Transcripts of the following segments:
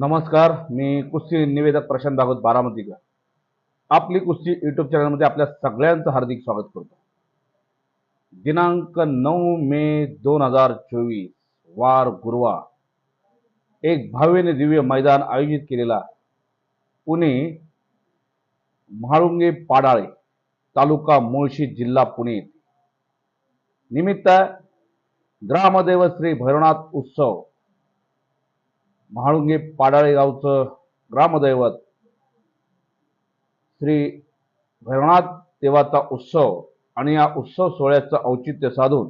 नमस्कार मी कुस्ती निवेदक प्रशांत भागवत बारामतीकर. आपली कुस्ती यूट्यूब चॅनलमध्ये आपल्या सगळ्यांचं हार्दिक स्वागत करतो. दिनांक नऊ मे दोन हजार चोवीस वार गुरुवार. एक भाव्यने दिव्य मैदान आयोजित केलेला पुणे म्हाळुंगे पाडाळे तालुका मुळशी जिल्हा पुणे निमित्त ग्रामदेव श्री भैरवनाथ उत्सव महाळुंगे पाडाळे गावचं ग्रामदैवत श्री भैरवनाथ देवाचा उत्सव आणि या उत्सव सोहळ्याचं औचित्य साधून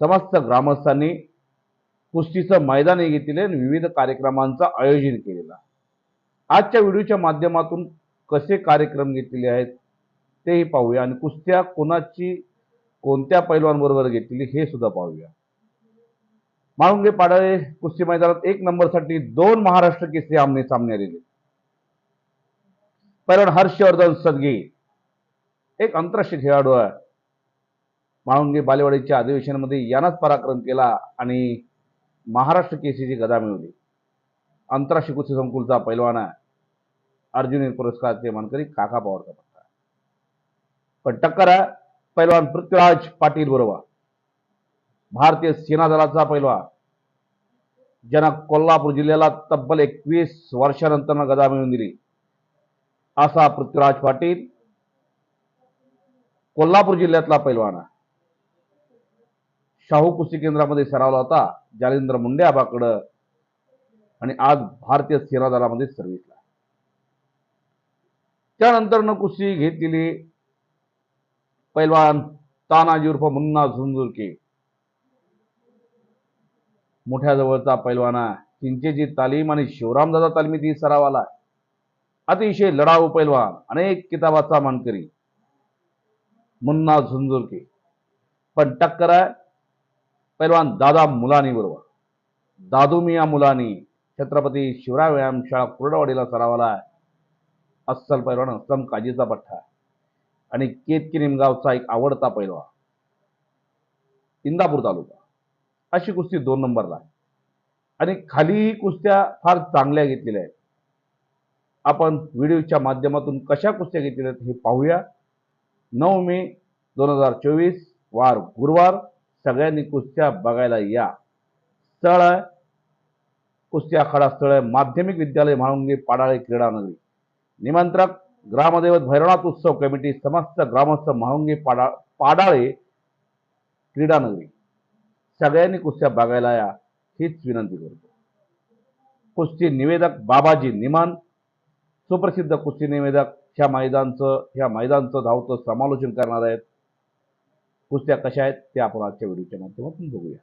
समस्त ग्रामस्थांनी कुस्तीचं मैदानी घेतले आणि विविध कार्यक्रमांचं आयोजन केलेलं आजच्या व्हिडिओच्या माध्यमातून कसे कार्यक्रम घेतलेले आहेत तेही पाहूया आणि कुस्त्या कोणाची कोणत्या पैलवांबरोबर घेतली हे सुद्धा पाहूया. माळुंगे पाडळे कुस्ती मैदानात एक नंबरसाठी दोन महाराष्ट्र केसरी आमने सामने आलेले. पैलवान हर्षवर्धन सदगी एक आंतरराष्ट्रीय खेळाडू आहे. माळुंगे बालेवाडीच्या अधिवेशनामध्ये यानाच पराक्रम केला आणि महाराष्ट्र केसरीची गदा मिळवली. आंतरराष्ट्रीय कुस्ती संकुलचा पैलवान आहे. अर्जुन पुरस्काराचे मानकरी काका पवारचा पट्टा पण टक्कर आहे पैलवान पृथ्वीराज पाटील बरोबर. भारतीय सेना दलाचा पैलवान. ज्यांना कोल्हापूर जिल्ह्याला तब्बल एकवीस वर्षानंतर गदा मिळवून दिली. असा पृथ्वीराज पाटील कोल्हापूर जिल्ह्यातला पैलवान शाहू कुस्ती केंद्रामध्ये सरावला होता. जालिंद्र मुंडे आबाकडं आणि आज भारतीय सेना दलामध्ये सर्व्हिसला त्यानंतरनं त्यानंतर कुस्ती घेतलेली पैलवान तानाजी उर्फ मुन्ना झुंझुरके. मोठ्या जवळचा पैलवाना चिंचेची तालीम आणि शिवरामदादा तालमीतही सराव आला अतिशय लढाऊ पैलवान अनेक किताबाचा मानकरी. मुन्ना झुंजुरके पण टक्कर आहे पैलवान दादा मुलानी बरोबर. दादू मिया मुलानी छत्रपती शिवराय व्यायामशाळा कुरडवाडीला सरावाला आहे. अस्सल पैलवान असलम काजीचा पठ्ठा आणि केतकी निमगावचा एक आवडता पैलवान. इंदापूर तालुका. अशी कुस्ती दोन नंबरला आहे. आणि खालीही कुस्त्या फार चांगल्या घेतलेल्या आहेत. आपण व्हिडिओच्या माध्यमातून कशा कुस्त्या घेतलेल्या आहेत हे पाहूया. नऊ मे दोन हजार चोवीस वार गुरुवार. सगळ्यांनी कुस्त्या बघायला या. स्थळ आहे. कुस्ती आखाडा स्थळ आहे. माध्यमिक विद्यालय म्हाळुंगे पाडाळे क्रीडानगरी निमंत्रक ग्रामदैवत भैरवनाथ उत्सव कमिटी समस्त ग्रामस्थ म्हाळुंगे पाडा पाडाळे क्रीडानगरी सगळ्यांनी कुस्त्या बघायला या हीच विनंती करतो. कुस्ती निवेदक बाबाजी निमान सुप्रसिद्ध कुस्ती निवेदक ह्या मैदानचं ह्या मैदानचं धावतं समालोचन करणार आहेत. कुस्त्या कशा आहेत ते आपण आजच्या व्हिडिओच्या माध्यमातून बघूया.